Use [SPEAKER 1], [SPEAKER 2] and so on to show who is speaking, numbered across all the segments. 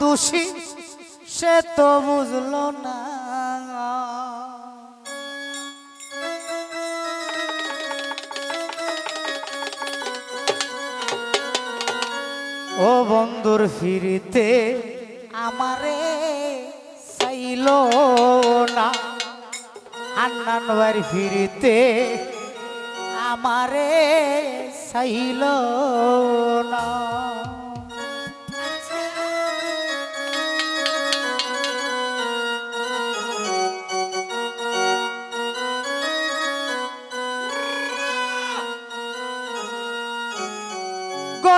[SPEAKER 1] দোষী, সে তো বুঝলো না। ও বন্ধুর ফিরিতে আমারে চাইল না। হান্নান বাড়ি ফিরিতে আমারে চাইল না।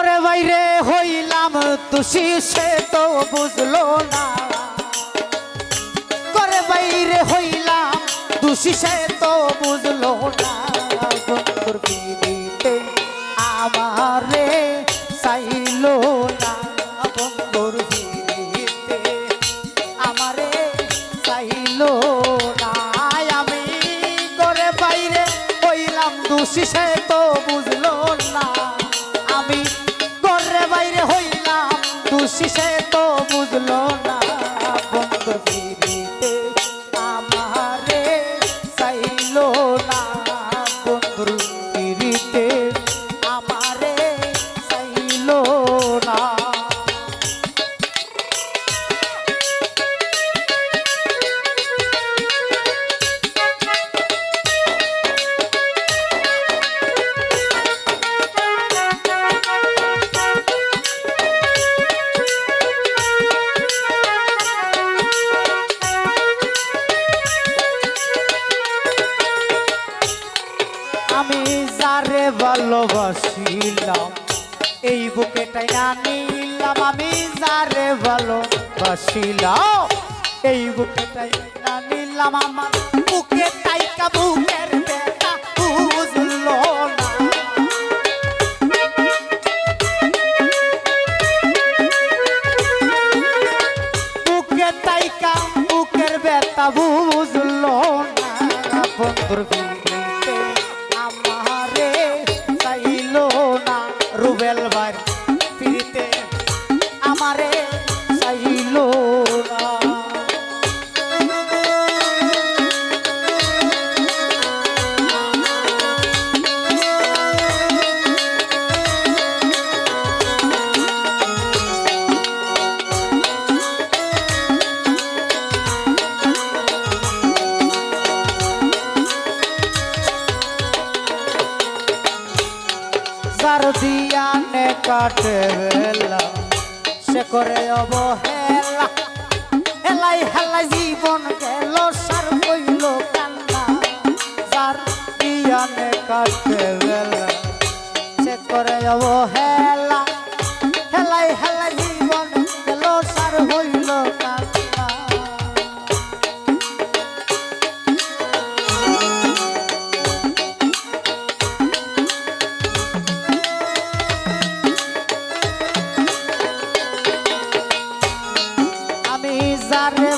[SPEAKER 1] ঘরে বাইরে হইলাম তুষি সে তো বুঝলো না। ঘরে বাইরে হইলাম তুষি সে তো বুঝলো না। আমারে চাইলো আমারে না। আমি ঘরে বাইরে হইলাম সে তো সে তো বুঝলো না বন্ধ ফিরিতে ভালোবাসিলাম। এই বুকেটাই না নিলাম আমি যারে ভালোবাসিলাম। এই বুকেটাই না নিলাম আমার বুকে তাইকা বুকের বেটা বুঝলো না। বুকে বুঝলো না। বন্ধুর ফিরিতে আমারে চাইলো দিয়ানে কাটে বেলা, সে করে অবহেলা। হেলাই হেলাই জীবন গেল, সার কইল কান্না। যার ইয়ানে কাটে বেলা, সে করে অবহেলা।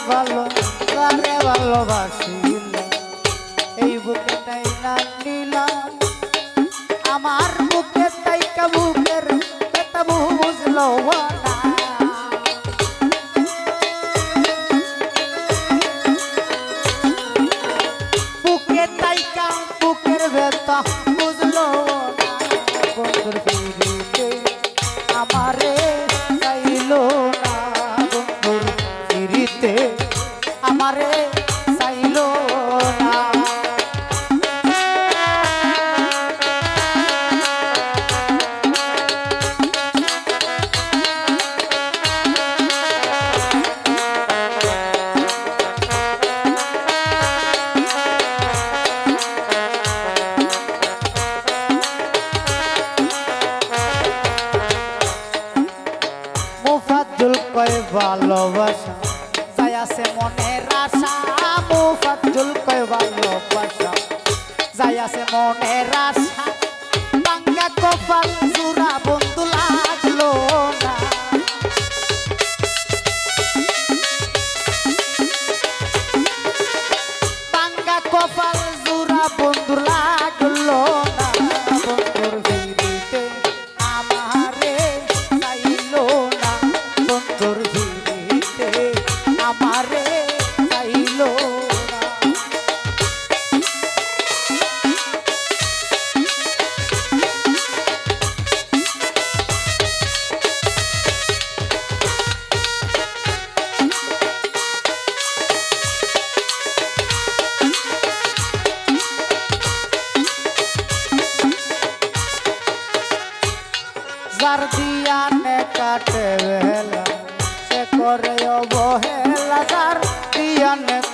[SPEAKER 1] ভালো তারে ভালোবাসিল এই বুকেটাই না নিলাম আমার বুকে তাই বুকের এটা বুঝলো আছে মনের আশা মুফাজ্জুল কয় ভালোবাসা। যাই আছে মনের আশা বাংলা কপাল জুরা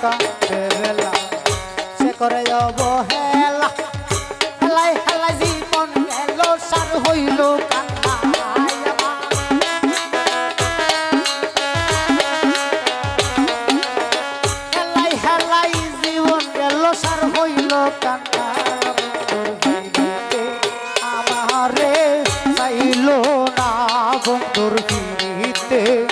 [SPEAKER 1] কাটে বেলা। সে করে অবহেলা। হেলাই হেলাই জীবন গেল সার হইল আমার। হেলাই হেলাই আমারে চাইল না বন্ধুর ফিরিতে।